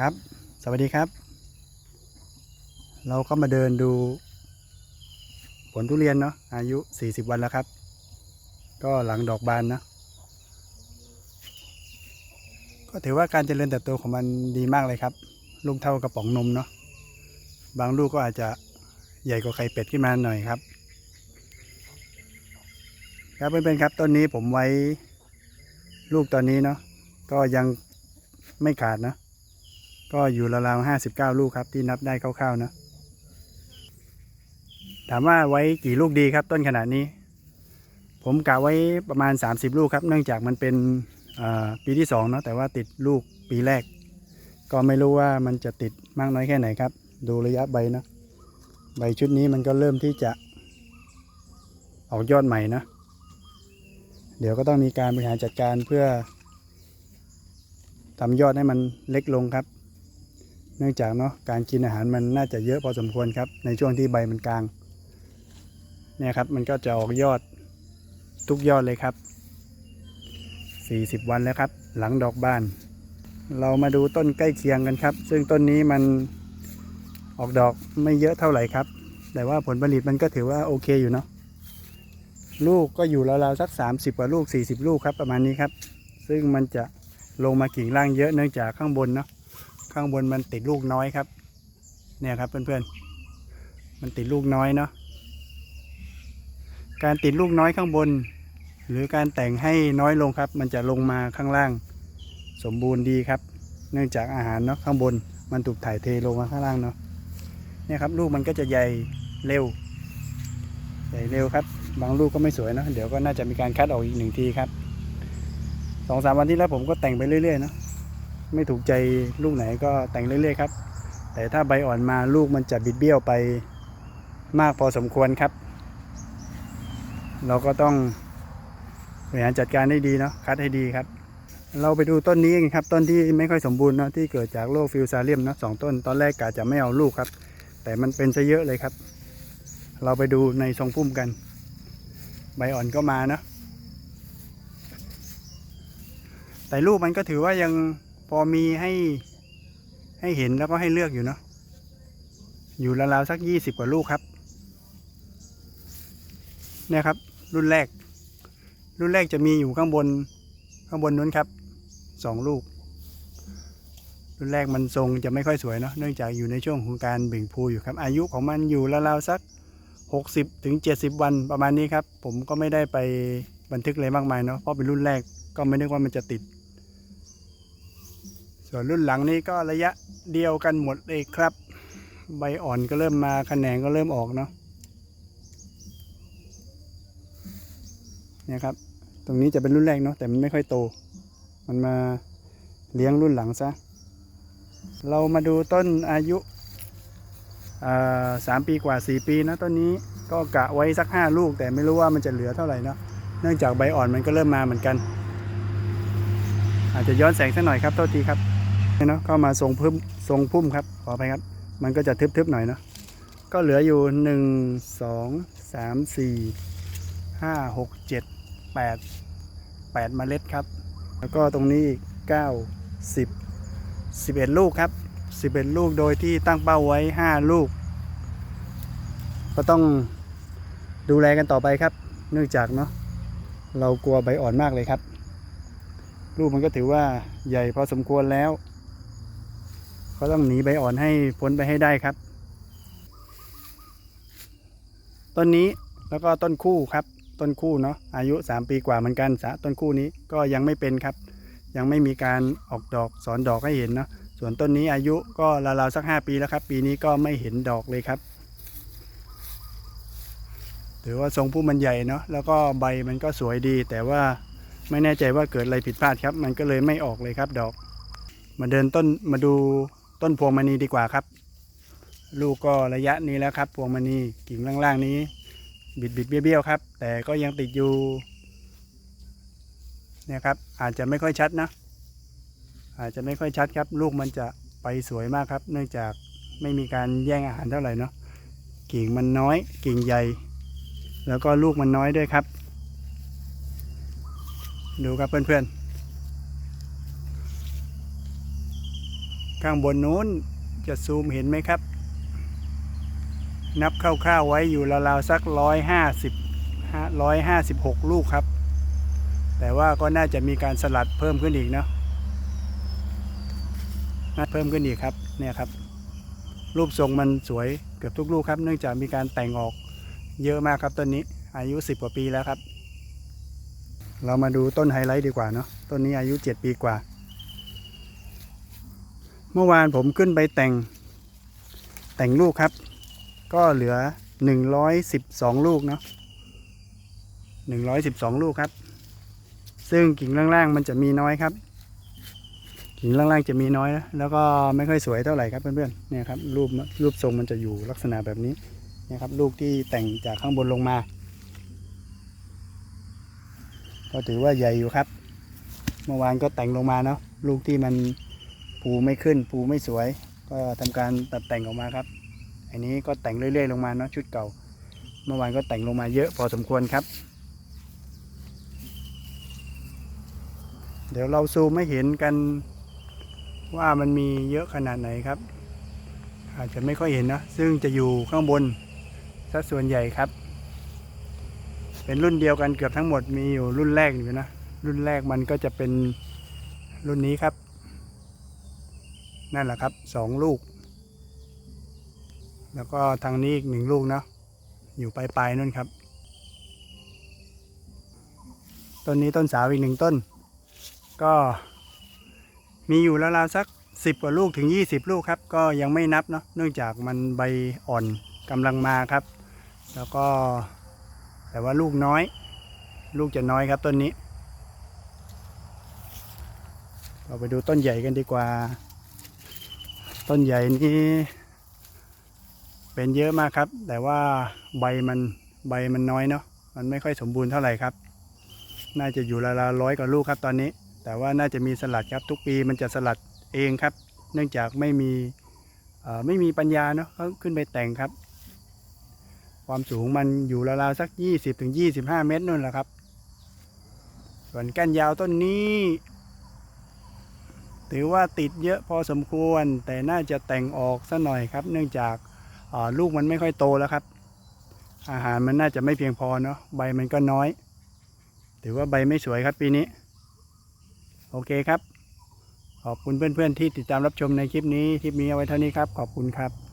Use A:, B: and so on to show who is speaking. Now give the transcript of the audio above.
A: ครับ สวัสดีครับ เราก็มาเดินดู ผลทุเรียนเนาะอายุ 40 วันแล้วครับ ก็หลังดอกบานนะ ก็ถือว่าการเจริญเติบโตของมันดีมากเลยครับ ลูกเท่ากระป๋องนมเนาะบางลูกก็อาจจะใหญ่กว่าไข่เป็ดขึ้นมาหน่อยครับ ครับเพื่อนๆครับต้นนี้ผมไว้ลูกตอนนี้เนาะก็ยังไม่ขาดนะ ก็อยู่ราวๆห้าสิบเก้าลูกครับที่นับได้คร่าวๆนะถามว่าไว้กี่ลูกดีครับต้นขนาดนี้ ผมกะไว้ประมาณ 30 ลูกครับ เนื่องจากมันเป็นปีที่2เนาะแต่ว่าติดลูกปีแรก ก็ไม่รู้ว่ามันจะติดมากน้อยแค่ไหนครับ ดูระยะใบนะใบชุดนี้มันก็เริ่มที่จะ ออกยอดใหม่นะ เดี๋ยวก็ต้องมีการบริหารจัดการเพื่อทำยอดให้มันเล็กลงครับ เนื่องจากเนาะการกินอาหารมันน่าจะเยอะพอสมควรครับ ในช่วงที่ใบมันกลางเนี่ยครับ มันก็จะออกยอดทุกยอดเลยครับ 40 วันแล้วครับ หลังดอกบาน เรามาดูต้นใกล้เคียงกันครับ ซึ่งต้นนี้มันออกดอกไม่เยอะเท่าไหร่ครับ แต่ว่าผลผลิตมันก็ถือว่าโอเคอยู่เนาะลูกก็อยู่ราวๆสัก 30 กว่าลูก 40 ลูกครับประมาณนี้ครับ ซึ่งมันจะลงมากิ่งล่างเยอะเนื่องจากข้างบนเนาะ ข้างบนมันติดลูกน้อยครับ เนี่ยครับเพื่อนๆ มันติดลูกน้อยเนาะ การติดลูกน้อยข้างบน หรือการแต่งให้น้อยลงครับ มันจะลงมาข้างล่าง สมบูรณ์ดีครับ เนื่องจากอาหารเนาะข้างบนมันถูกถ่ายเทลงมาข้างล่างเนาะ เนี่ยครับลูกมันก็จะใหญ่เร็ว ใหญ่เร็วครับ บางลูกก็ไม่สวยเนาะ เดี๋ยวก็น่าจะมีการคัดออกอีกหนึ่งทีครับสองสามวันที่แล้วผมก็แต่งไปเรื่อยๆเนาะ ไม่ถูกใจลูกไหนก็แต่งเรื่อยๆครับ แต่ถ้าใบอ่อนมาลูกมันจะบิดเบี้ยวไปมากพอสมควรครับ เราก็ต้องบริหารจัดการให้ดีเนาะคัดให้ดีครับ เราไปดูต้นนี้กันครับ ต้นที่ไม่ค่อยสมบูรณ์เนาะที่เกิดจากโรคฟิวซาเลียมเนาะสองต้น ตอนแรกกะจะไม่เอาลูกครับ แต่มันเป็นซะเยอะเลยครับ เราไปดูในทรงพุ่มกัน ใบอ่อนก็มาเนาะแต่ลูกมันก็ถือว่ายัง พอมีให้ให้เห็นแล้วก็ให้เลือกอยู่เนาะอยู่ราวๆสักยี่สิบกว่าลูกครับ เนี่ยครับ รุ่นแรก รุ่นแรกจะมีอยู่ข้างบน ข้างบนนู้นครับสองลูก รุ่นแรกมันทรงจะไม่ค่อยสวยเนาะเนื่องจากอยู่ในช่วงของการเบ่งพูอยู่ครับ อายุของมันอยู่ราวๆสักหกสิบถึงเจ็ดสิบวันประมาณนี้ครับ ผมก็ไม่ได้ไปบันทึกอะไรมากมายเนาะเพราะเป็นรุ่นแรกก็ไม่นึกว่ามันจะติด ส่วนรุ่นหลังนี้ก็ระยะเดียวกันหมดเลยครับ ใบอ่อนก็เริ่มมาแขนงก็เริ่มออกเนาะเนี่ยครับ ตรงนี้จะเป็นรุ่นแรกเนาะแต่มันไม่ค่อยโต มันมาเลี้ยงรุ่นหลังซะ เรามาดูต้นอายุสามปีกว่าสี่ปีนะต้นนี้ก็กะไว้สักห้าลูก แต่ไม่รู้ว่ามันจะเหลือเท่าไหร่เนาะเนื่องจากใบอ่อนมันก็เริ่มมาเหมือนกัน อาจจะย้อนแสงสักหน่อยครับโทษทีครับ เนาะเข้ามาทรงพุ่มทรงพุ่มครับขอไปครับ มันก็จะทึบๆหน่อยเนาะก็เหลืออยู่หนึ่งสองสามสี่ห้าหกเจ็ดแปดแปดเมล็ดครับ แล้วก็ตรงนี้อีกเก้าสิบสิบเอ็ดลูกครับสิบเอ็ดลูกโดยที่ตั้งเป้าไว้ห้าลูก ก็ต้องดูแลกันต่อไปครับ เนื่องจากเนาะเรากลัวใบอ่อนมากเลยครับ ลูกมันก็ถือว่าใหญ่พอสมควรแล้ว ก็ต้องหนีใบอ่อนให้พ้นไปให้ได้ครับ ต้นนี้แล้วก็ต้นคู่ครับต้นคู่เนาะอายุ 3 ปีกว่าเหมือนกันสะต้นคู่นี้ก็ยังไม่เป็นครับ ยังไม่มีการออกดอกสอนดอกให้เห็นเนาะส่วนต้นนี้อายุก็ราวๆสัก 5 ปีแล้วครับ ปีนี้ก็ไม่เห็นดอกเลยครับถือว่าทรงผู้มันใหญ่เนาะแล้วก็ใบมันก็สวยดี แต่ว่าไม่แน่ใจว่าเกิดอะไรผิดพลาดครับ มันก็เลยไม่ออกเลยครับดอก มาเดินต้นมาดู ต้นพวงมณีดีกว่าครับ ลูกก็ระยะนี้แล้วครับ พวงมณีกิ่งล่างๆนี้ บิดบิดๆเบี้ยวๆครับ แต่ก็ยังติดอยู่เนี่ยครับอาจจะไม่ค่อยชัดนะ อาจจะไม่ค่อยชัดครับ ลูกมันจะไปสวยมากครับ เนื่องจากไม่มีการแย่งอาหารเท่าไหร่เนาะกิ่งมันน้อยกิ่งใหญ่ แล้วก็ลูกมันน้อยด้วยครับ ดูครับเพื่อนๆ ข้างบนนู้นจะซูมเห็นไหมครับ นับคร่าวๆไว้อยู่ราวๆสักร้อยห้าสิบร้อยห้าสิบหกลูกครับ แต่ว่าก็น่าจะมีการสลัดเพิ่มขึ้นอีกเนาะน่าเพิ่มขึ้นอีกครับเนี่ยครับ รูปทรงมันสวยเกือบทุกลูกครับ เนื่องจากมีการแต่งออกเยอะมากครับต้นนี้อายุ 10 กว่าปีแล้วครับ เรามาดูต้นไฮไลท์ดีกว่าเนาะต้นนี้อายุ 7 ปีกว่า เมื่อวานผมขึ้นไปแต่ง แต่งลูกครับ ก็เหลือ 112 ลูกเนาะ112 ลูกครับ ซึ่งกิ่งล่างๆมันจะมีน้อยครับ กิ่งล่างๆจะมีน้อยนะแล้วก็ไม่ค่อยสวยเท่าไหร่ครับเพื่อนๆเนี่ยครับรูปรูปทรงมันจะอยู่ลักษณะแบบนี้เนี่ยครับลูกที่แต่งจากข้างบนลงมา ก็ถือว่าใหญ่อยู่ครับ เมื่อวานก็แต่งลงมาเนาะลูกที่มัน ภูไม่ขึ้นภูไม่สวย ก็ทำการตัดแต่งออกมาครับ อันนี้ก็แต่งเรื่อย ๆ ลงมาเนาะชุดเก่า เมื่อวานก็แต่งลงมาเยอะพอสมควรครับ เดี๋ยวเราซูมไม่เห็นกันว่ามันมีเยอะขนาดไหนครับ อาจจะไม่ค่อยเห็นนะซึ่งจะอยู่ข้างบนสัดส่วนใหญ่ครับ เป็นรุ่นเดียวกันเกือบทั้งหมดมีอยู่รุ่นแรกอยู่นะ รุ่นแรกมันก็จะเป็นรุ่นนี้ครับ นั่นแหละครับสองลูก แล้วก็ทางนี้อีกหนึ่งลูกเนาะอยู่ปลายๆนั่นครับต้นนี้ต้นสาวอีกหนึ่งต้น ก็มีอยู่ราวๆสักสิบกว่าลูกถึง 20 ลูกครับ ก็ยังไม่นับเนาะเนื่องจากมันใบอ่อนกำลังมาครับ แล้วก็แต่ว่าลูกน้อย ลูกจะน้อยครับต้นนี้ เราไปดูต้นใหญ่กันดีกว่า ต้นใหญ่นี้เป็นเยอะมากครับ แต่ว่าใบมันใบมันน้อยเนาะมันไม่ค่อยสมบูรณ์เท่าไหร่ครับ น่าจะอยู่ราวๆร้อยกว่าลูกครับตอนนี้ แต่ว่าน่าจะมีสลัดครับทุกปีมันจะสลัดเองครับ เนื่องจากไม่มีไม่มีปัญญาเนาะเขาขึ้นไปแต่งครับ ความสูงมันอยู่ราวๆสัก 20ถึง25 เมตรนู่นแหละครับ ส่วนก้านยาวต้นนี้ ถือว่าติดเยอะพอสมควร แต่น่าจะแต่งออกซะหน่อยครับ เนื่องจากลูกมันไม่ค่อยโตแล้วครับ อาหารมันน่าจะไม่เพียงพอเนาะใบมันก็น้อย ถือว่าใบไม่สวยครับปีนี้ โอเคครับ ขอบคุณเพื่อนๆที่ติดตามรับชมในคลิปนี้ คลิปนี้เอาไว้เท่านี้ครับ ขอบคุณครับ